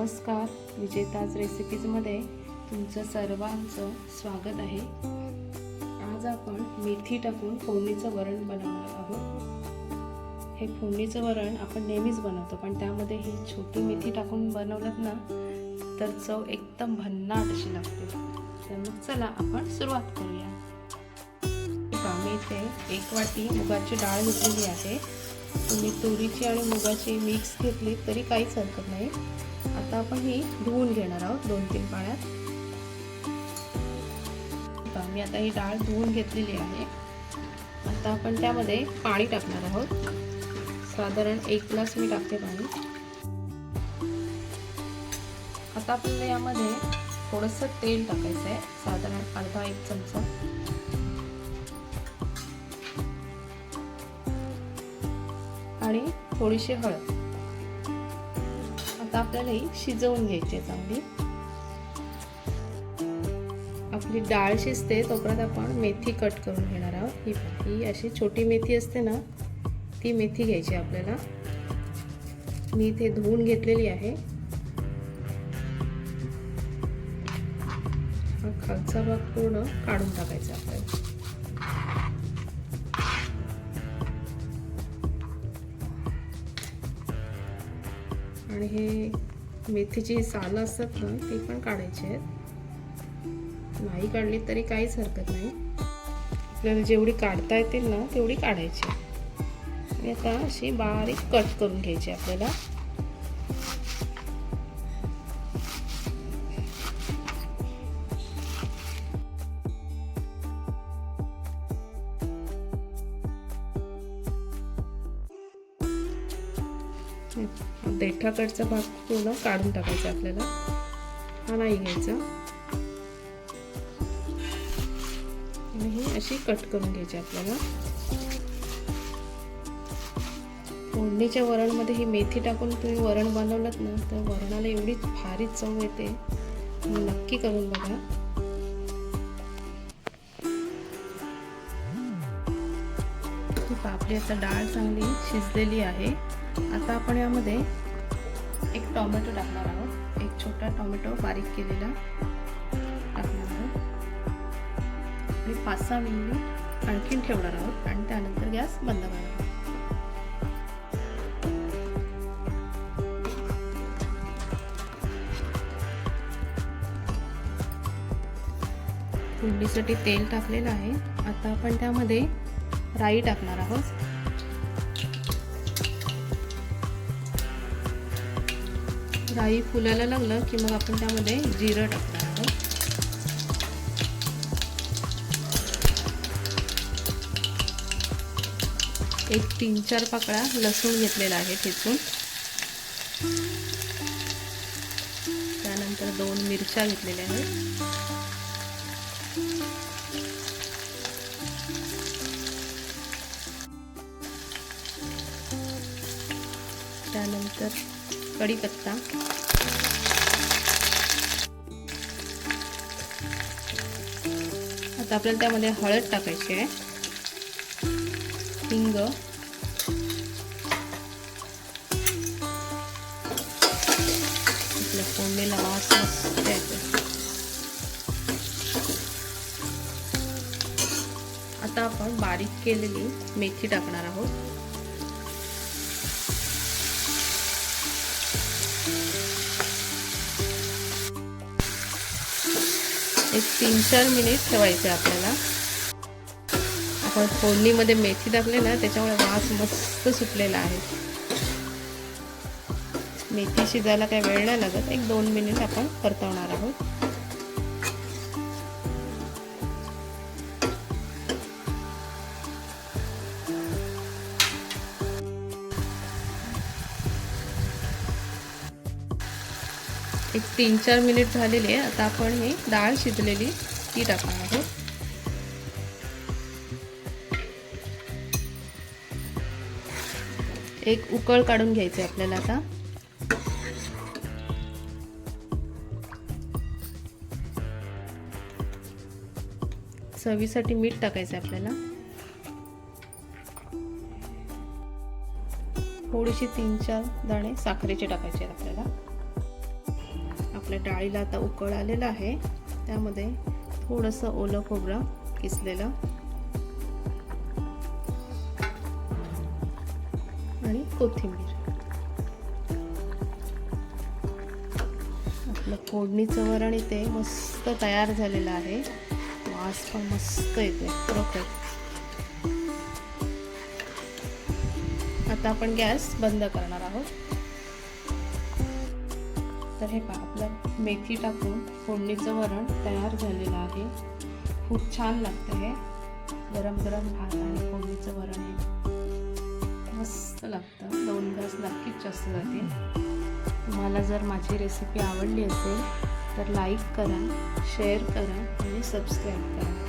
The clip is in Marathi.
नमस्कार विजेताज रेसिपीजमध्ये तुमचं सर्वांचं स्वागत आहे. आज आपण मेथी टाकून फोडणीचं वरण बनवणार आहोत. हे फोडणीचं वरण आपण नेहमीच बनवतो पण त्यामध्ये ही छोटी मेथी टाकून बनवलं ना तर चव एकदम भन्नाट अशी लागते. तर मग चला आपण सुरुवात करूया. मी इथे एक वाटी मुगाची डाळ घेतलेली आहे. तुम्ही तुरीची आणि मुगाची मिक्स घेतली तरी काहीच हरकत नाही. आता आपण ही धुवून घेणार आहोत दोन तीन पाण्यात. मी आता ही डाळ धुवून घेतलेली आहे. आता आपण त्यामध्ये पाणी टाकणार आहोत. साधारण एक ग्लास मी टाकते पाणी. आता आपल्याला यामध्ये थोडंसं तेल टाकायचं आहे. साधारण अर्धा एक चमचा. आणि थोडीशी हळद. आता आपल्याला ही शिजवून घ्यायची आहे चांगली आपली डाळ शिजते तोपर्यंत आपण मेथी कट करून घेणार आहोत. ही ही अशी छोटी मेथी असते ना ती मेथी घ्यायची आपल्याला. मी इथे धुवून घेतलेली आहे. हा खालचा भाग पूर्ण काढून टाकायचा. आणि हे मेथीची सालं असतात ना ती पण काढायची आहेत. नाही काढली तरी काहीच हरकत नाही. आपल्याला जेवढी काढता येतील ना तेवढी काढायची आणि आता अशी बारीक कट करून घ्यायची आपल्याला. देठाकडचा भाग पूर्ण काढून टाकायचा आपल्याला. हा नाही घ्यायचा. आणि ही अशी कट करून घ्यायची आपल्याला. फोडणीच्या वरणमध्ये ही मेथी टाकून तुम्ही वरण बनवलं ना तर वरणाला एवढी भारी चव येते. नक्की करून बघा. आपली आता डाळ चांगली शिजलेली आहे. आता आपण यामध्ये एक टोमॅटो टाकणार आहोत. एक छोटा टोमॅटो बारीक केलेला टाकणार आहोत. आणि पाच सहा मिनिट आणखीन ठेवणार आहोत आणि त्यानंतर गॅस बंद करणार आहोत. फोडणीसाठी तेल टाकलेलं आहे. आता आपण त्यामध्ये राई टाकणार आहोत. राई फुलायला लागलं की मग आपण त्यामध्ये जिरं टाकणार आहोत. एक तीन चार पाकळा लसूण घेतलेला आहे ठेचून. त्यानंतर दोन मिरच्या घेतलेल्या आहेत. त्यानंतर कढीपत्ता आता आपल्याला त्यामध्ये हळद टाकायची आहे. हिंग. आपल्या फोडणीला वास आता आपण बारीक केलेली मेथी टाकणार आहोत. एक तीन चार मिनिट ठेवायचे आपल्याला. आपण फोडणीमध्ये मेथी टाकले ना त्याच्यामुळे वास मस्त सुटलेला आहे. मेथी शिजायला काही वेळ नाही लागत. एक दोन मिनिट आपण परतवणार आहोत. एक तीन चार मिनिट झालेले आता आपण हे डाळ शिजलेली ती टाकणार आहोत. एक उकळ काढून घ्यायचे आपल्याला आता. चवीसाठी मीठ टाकायचं आपल्याला. थोडीशी तीन चार दाणे साखरेचे टाकायचे आहेत आपल्याला. आपल्या डाळीला आता उकळ आलेलं आहे. त्यामध्ये थोडंसं ओलं खोबरं किसलेलं. आणि कोथिंबीर. आपलं फोडणीचं वरण इथे मस्त तयार झालेलं आहे. वास पण मस्त येते बरोबर आता आपण गॅस बंद करणार आहोत. तर हे पहा आपलं मेथी टाकून फोडणीचं वरण तयार झालेलं आहे. खूप छान लागतं हे. गरम गरम भात आणि फोडणीचं वरण हे. मस्त लागतं. दोन घास नक्कीच जास्त जातील. तुम्हाला जर माझी रेसिपी आवडली असेल तर लाईक करा शेअर करा आणि सबस्क्राईब करा.